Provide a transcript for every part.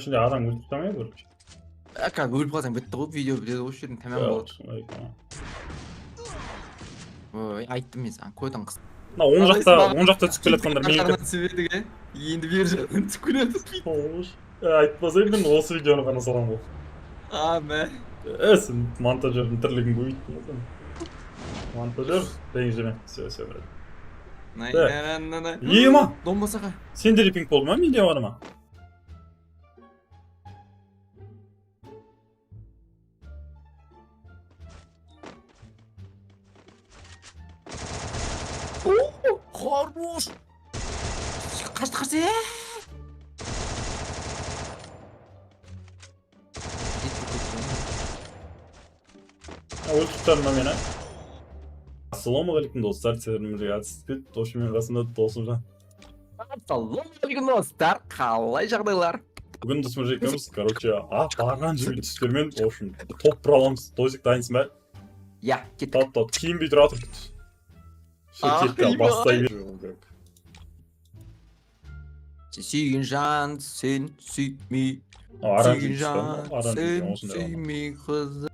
Şimdi adam gül tutamaya vurdu. Ya kanka gül zaten bitti o video bile oluşturdum hemen bot. Vay ayttım insan koydan kız. Na oncakta oncakta tükürlet kandır bir yiyip. Sivirdi Yiyindi bir tükürlet. Olmuş. E, Aytmasaydın olası videonu bana salan bu. Abi. Esin montajör interligin bu videonu. Montajör benjamin söyle söyle. Nay nay nay nay. Yiyema. Donmasaka. Sen de ping polma mı yiyema? Хорош. Қарсы қарсы. Мені. Ассалаумағалейкум достар, сіздермен қатысып Тошы мен қасымда досым жан. Ассалаумағалейкум достар, қалай жағдайлар? Бүгін досым екеуміз, короче, апарған жігіттермен, в общем, топ құра аламыз. Тозик дайынсың ба? Иә, кеттік. Топ-топ, кейін бүйтіп Çok iyi bastay veriyorum. Sincan sensi mi? Aranjik işte. Sincan Aranjik olsun mi kızım?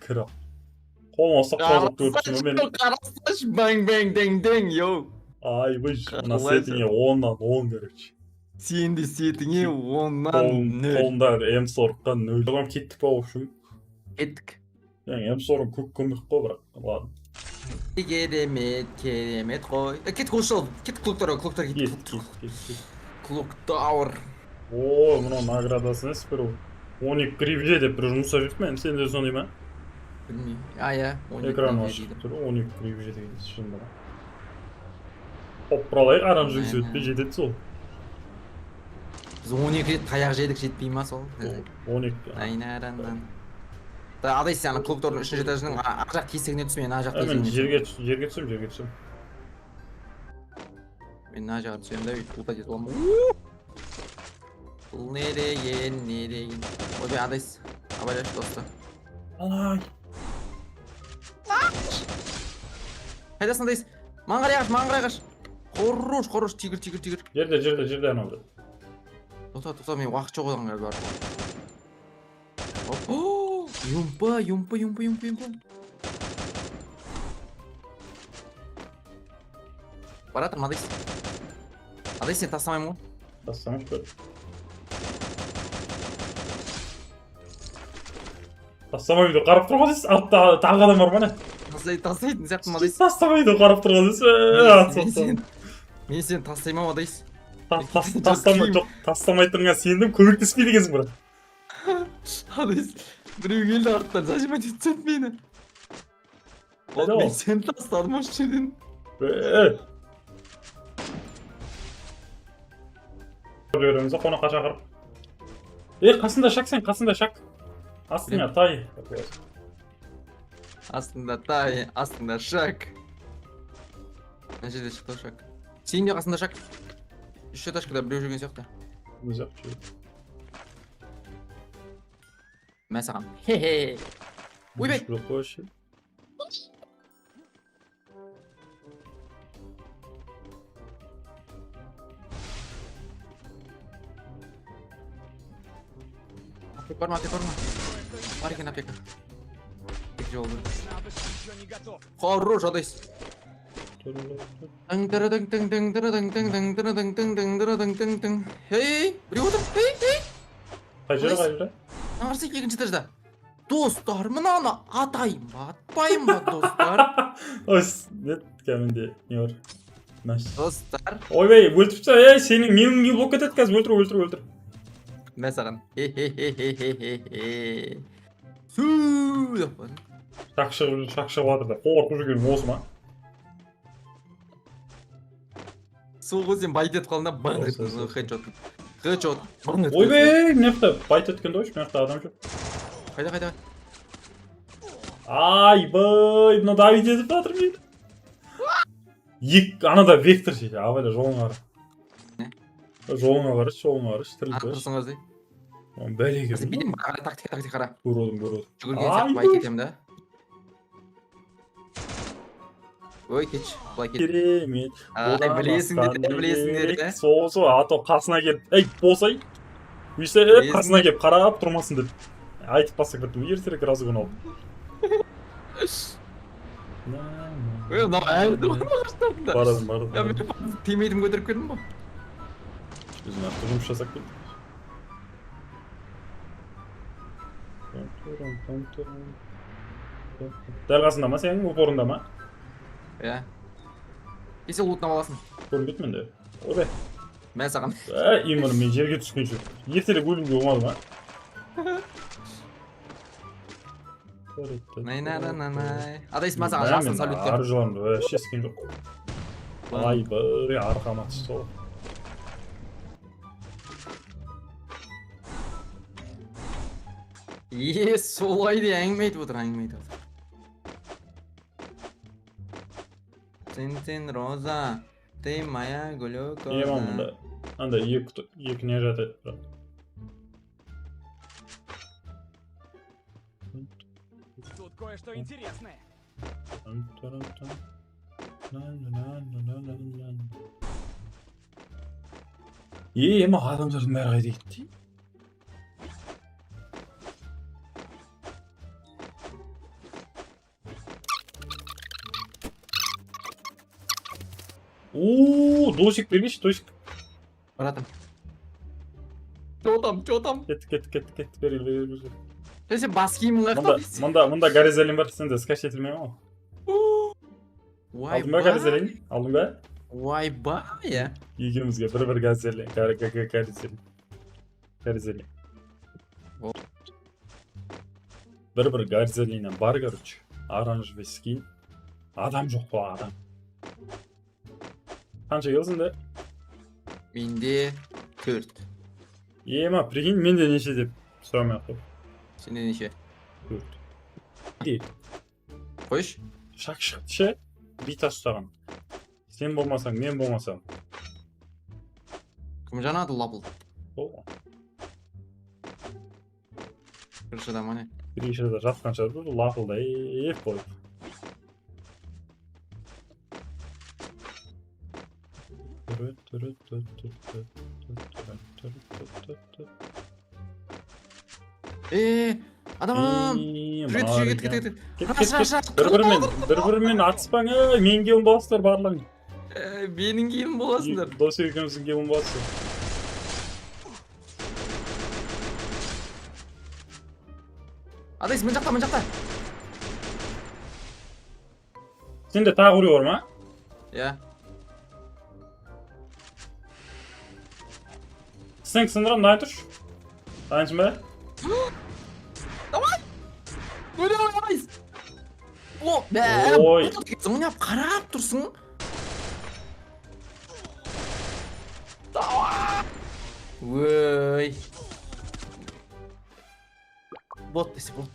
Kral. Olmazsa kazak dörtçümü benim. Bang bang ding ding yo. Ay vış. Nasıl edin ya 10'dan 10 gerek Қалай сетіңе оннан он короче сен де сетіңе оннан Қолын- нөл қолындағы м сорыққа нөл оған кеттік па в общем кеттік yani м сорым көп көмек қой бірақ ладно керемет керемет қой Е, кеттік осы жол кеттік клубтарға клубтарға кет кеттік кет кет кет клубтауыр о мынау наградасын емес бір он екі гривне деп бір жұмсап жүрді ме сенде сондай ма білмеймін а иә он екі экран нөл ашық дейді. тұр он екі гривне деген шынында ма қойып алайық арам жұмыс Мә, өтпей мә. жетеді сол біз он екі рет таяқ жедік жетпей ма сол он екі айнараннан да адай сен ана клубтардың үшінші этажының а- ар жақ тесігіне түс мен ана жақ Ә, мен тесігіне жерге түс- жерге түсемін жерге түсемін мен мына жаққа түсемін да бүйтіп ұлта кетіп аламын бұл не деген не деген ойбай адайсыз абайлашы достар ай қайдасың адайсыз маған қарай қаш маған қарай қаш хорош хорош тигр тигр тигр жерде жерде жерде анау тоқта тоқта мен уақыт жоқ одан бар Оп. О, юмпа юмпа юмпа юмпа юмпа баратырмын адайсыз адайсыз сен тастамаймын ғой тастамашы бір тастамаймын деп қарап тұрған дейсіз артта тағы адам бар ма не тастай тастайтын сияқтымын адайсыз тастамайды деп қарап тұрған дейсіз мен сен мен сені тастаймын ау Ta, tas, tas, taslama, çok, taslama ettirmeye sinirdim. Kuyruk ismiyle gezin burada. Abi buraya gül de arttılar. Sadece ben ciddiyet beni. Oğlum ben seni taslarmış dedin. Ee, evet. Görüyoruz. Konu kaçakır. E eh, kasın da şak sen kasında şak. Aslında tay yapıyoruz. Aslında tay, aslında şak. Ne şey de şak. Şimdi aslında şak. этажкада біреу жүрген сияқты Өз ақ жүр. мә саған хе-хе ойбай Жоқ қойшы. апек бар ма апек бар ма бар екен апек тек жол бір хорош адайсыз Dur dur dur. Ding dara ding ding ding dara ding ding ding dara ding ding ding dara ding ding ding. Hey, what the hey hey. Hajra hajra. Narsa ikinci derecede. Dostlar mı nana atayım bak. Atmayın bak dostlar. Os ne gelmedi diyor. Nice. Dostlar. Oy bey, bu tipte ya senin mim mim blokat etkaz, öldür öldür öldür. Mesela. Hehehehehehe. Su yapın. Şakşı şakşı vardı da. Korkucu gün bozma. Сол ғой сен байт етіп қалдың да бың Осы, еттің. осы. Хедшот. Хедшот. Бың еттің. ойбай мына жақта байт өткен дойшы мына жақта адам жоқ Қайда, қайда? айбай мына давид етіп жатыр мені екі анада вектор ше абайда жолыңа қара Не? жолыңа қарашы жолыңа қарашы тіріліп қойшы Арқасың қазір. бәлеге Сен бүйтіп қара, тактика, тактика қара. көріп отырмын көріп отырмын Жүгірген сияқты Ай, байт етемін да. ой keç былай кет керемет Ай, Одан білесіңдер, басқа білесіңдер, керек? ә? сол сол ато қасына келіп ей болсай өйсе Білесіңдер. қасына келіп қарап тұрмасын деп айтып басқа кетті ертерек разгон алып ой мынау әлі баштадыңдар бардым бардым я бардым. мен тимейтім көтеріп келдім ғой біз нақты жұмыс жасап кеттік дәл қасында ма сенің упорында ма Ya. Kesin loot'dan alasın. Dur gitmedi. O da. Ben sakın. Eee imanım ben yerge tüsküncü. Yeteri gülüm diye umarım ha. Nay nay nay nay nay. Ada ismi sana ajansın salütte. Arjuan şey skin yok. Vay bari arkama tuttu. Yes, olaydı, hangmate budur, hangmate budur. сен роза ты моя ема глюкоза мында андай екі екі не жатады бірақ Тут кое-что интересное. е ема адамдардың бәрі Uuu, dozik byliś? Dozik. Bratem. Čo tam, čo tam? Git git git git. Veril veril veril. Neyse baskiyim lan. Bunda, bunda, bunda garizeli var. Sen de skaç getirmeyeyim ama. Vay Aldım be garizeli. Aldım be. Vay be ya. İyi günümüz ya. Beraber garizeli. Gar gar gar garizeli. Garizeli. Beraber garizeliyle bargaruç. Aranj ve skin. Adam çok adam. келсін де менде төрт ема прикинь менде неше деп сұрамай ақ қой сенде неше төрт Де, қойшы шак шығыпты ше бита ұстаған сен болмасаң мен болмасам кім жанады лапыл сол крышада ма не кришада жатқанша бір лапылдап қойып е адам Ей, жүрет Мария. жүрет кет кет Кет, Раш, кет, раш, кет. раш. бір бірімен бір бірімен атыспаң ей менің кебін боласыздар барлығың Е, менің киімім боласыңдар дос екеуміздің кебін боласыздар адайс мына жақта мына жақта сенде тағы біреу бар ма иә Sink sınırım nedir? Bence mi? Tamam. Böyle oynamayız. O be. Oy. Bunu yap. Kara yap dursun. Vay. Bot desi bot.